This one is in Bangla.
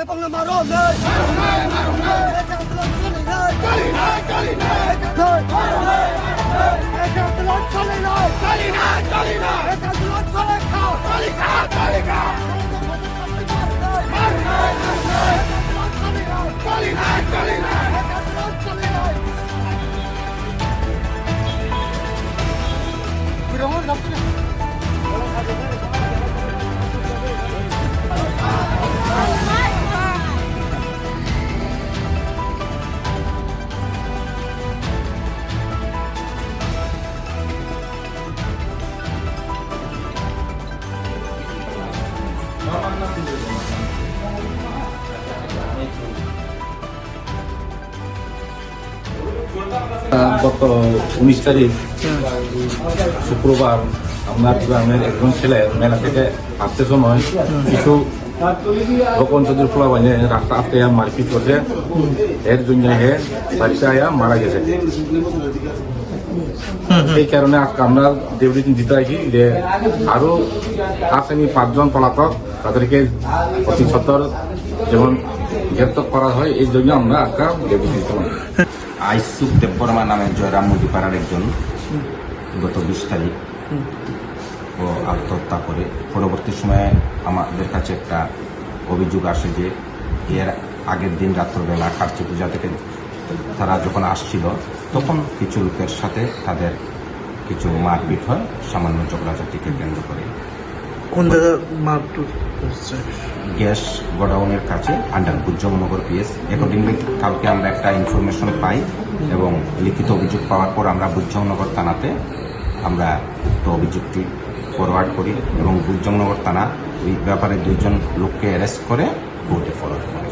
গায়ে বাংলা মারো নাই এটা গত উনিশ তারিখ শুক্রবার আপনার গ্রামের একজন ছেলে মেলা থেকে আসতে সময় কিছু ভগবান চৌধুরী ফোলা বানিয়ে রাস্তা আটকে মারপিট করছে। এর জন্য হে বাড়িতে আয়া মারা গেছে। এই কারণে আজকে আমরা দেবরীতি দিতে আছি যে আরও আসামি পাঁচজন পলাতক তাদেরকে অতি সত্তর যেমন গ্রেপ্তার করা হয় এই জন্য আমরা আজকে দেবরীতি দিতে আইসুক দেববর্মা নামে জয়রাম মুদিপাড়ার একজন গত বিশ তারিখ ও আত্মহত্যা করে। পরবর্তী সময়ে আমাদের কাছে একটা অভিযোগ আসে যে এর আগের দিন রাত্রবেলা কার্তিক পূজা থেকে তারা যখন আসছিল, তখন কিছু লোকের সাথে তাদের কিছু মারপিট হয়, সামান্য ঝগড়াঝাটিকে কেন্দ্র করে। কোন করছে গ্যাস গোডাউনের কাছে, আন্ডার গুজ্জমনগর পিএস। অ্যাকর্ডিংলি কালকে আমরা একটা ইনফরমেশন পাই এবং লিখিত অভিযোগ পাওয়ার পর আমরা বুজ্জমনগর থানাতে আমরা উক্ত অভিযোগটি ফরওয়ার্ড করি এবং বুজ্জমনগর থানা ওই ব্যাপারে দুজন লোককে অ্যারেস্ট করে কোর্টে ফরওয়ার্ড করে